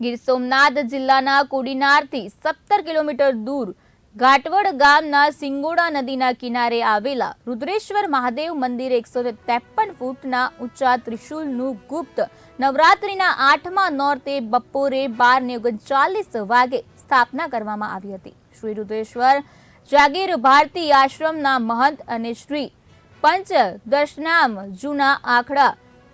ગીર સોમનાથ જિલ્લાના કોડીનારથી સત્તર કિલોમીટર દૂર ઘાટવડ ગામના સિંગોડા નદીના કિનારે આવેલા રુદ્રેશ્વર મહાદેવ મંદિર એકસો ત્રેપન ફૂટના ઊંચા ત્રિશુલનું ગુપ્ત નવરાત્રિના આઠમા નોરતે બપોરે બાર ને ઓગણચાલીસ વાગે સ્થાપના કરવામાં આવી હતી. શ્રી રુદ્રેશ્વર જાગીર ભારતી આશ્રમના મહંત અને શ્રી પંચ દશનામ જૂના આખડા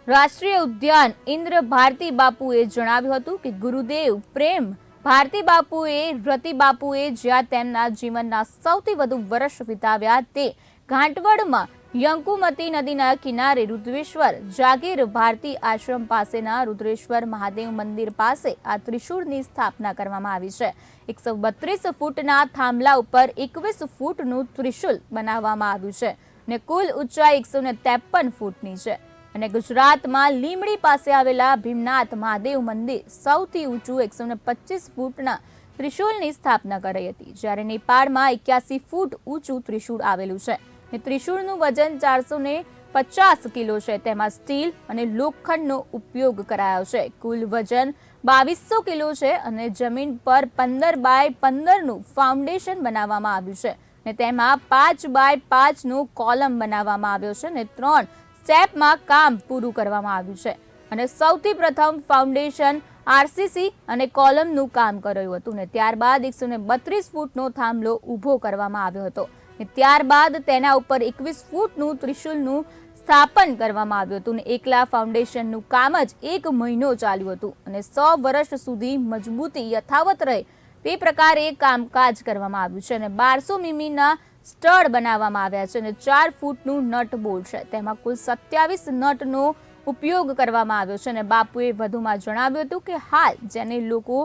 રાષ્ટ્રીય ઉદ્યાન ઇન્દ્ર ભારતી બાપુએ જણાવ્યું હતું કે ગુરુદેવ પ્રેમ. ભારતી બાપુએ, રતિ બાપુએ જ્યાં તેમના જીવનના સૌથી વધુ વર્ષ વિતાવ્યા તે ઘાંટવડમાં યંકુમતી નદીના કિનારે રુદ્રેશ્વર, જાગીર ભારતી આશ્રમ પાસેના રુદ્રેશ્વર મહાદેવ મંદિર પાસે આ ત્રિશૂળની સ્થાપના કરવામાં આવી છે. એકસો બત્રીસ ફૂટના થાંભલા ઉપર એકવીસ ફૂટનું ત્રિશુલ બનાવવામાં આવ્યું છે ને કુલ ઊંચાઈ એકસો ને ત્રેપન ફૂટની છે. અને ગુજરાતમાં લીમડી પાસે આવેલા ભીમનાથ મહાદેવ મંદિર સૌથી ઊંચું એકસો ને પચીસ ફૂટના ત્રિશુલની સ્થાપના કરાઈ હતી. જ્યારે નેપાળમાં એક્યાસી ફૂટ ઊંચું ત્રિશૂળ આવેલું છે. ને ત્રિશૂળનું વજન ચારસો ને પચાસ કિલો છે. તેમાં સ્ટીલ અને લોખંડનો ઉપયોગ કરાયો છે. કુલ વજન બાવીસો કિલો છે અને જમીન પર પંદર બાય પંદરનું ફાઉન્ડેશન બનાવવામાં આવ્યું છે. ને તેમાં પાંચ બાય પાંચનું કોલમ બનાવવામાં આવ્યો છે. ને ત્રણ સ્ટેપમાં કામ પૂરું કરવામાં આવ્યું છે. અને સૌથી પ્રથમ ફાઉન્ડેશન આરસીસી અને કોલમનું કામ કર્યું હતું ને ત્યારબાદ એકસો ને બત્રીસ ફૂટનો થાંભલો ઊભો કરવામાં આવ્યો હતો. ને ત્યારબાદ તેના ઉપર એકવીસ ફૂટનું ત્રિશુલનું સ્થાપન કરવામાં આવ્યું હતું ને એકલા ફાઉન્ડેશનનું કામ જ એક મહિનો ચાલ્યું હતું. અને સો વર્ષ સુધી મજબૂતી યથાવત રહે તે પ્રકારે કામકાજ કરવામાં આવ્યું છે. અને બારસો મીમીના સ્ટડ બનાવવામાં આવ્યા છે અને ચાર ફૂટનું નટ બોલ્ટ છે. તેમાં કુલ સત્યાવીસ નટનો ઉપયોગ કરવામાં આવ્યો છે અને બાપુએ વધુમાં જણાવ્યું હતું કે હાલ જેને લોકો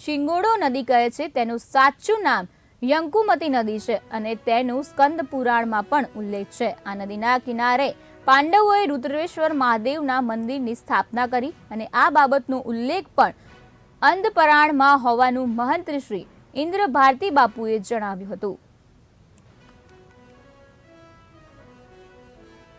શિંગોડો નદી કહે છે, તેનું સાચું નામ યંકુમતી નદી છે અને તેનું સ્કંદ પુરાણમાં પણ ઉલ્લેખ છે. આ નદીના કિનારે પાંડવોએ રુદ્રેશ્વર મહાદેવના મંદિરની સ્થાપના કરી અને આ બાબતનો ઉલ્લેખ પણ અંધપરાણમાં હોવાનું મહંત શ્રી ઇન્દ્ર ભારતી બાપુએ જણાવ્યું હતું.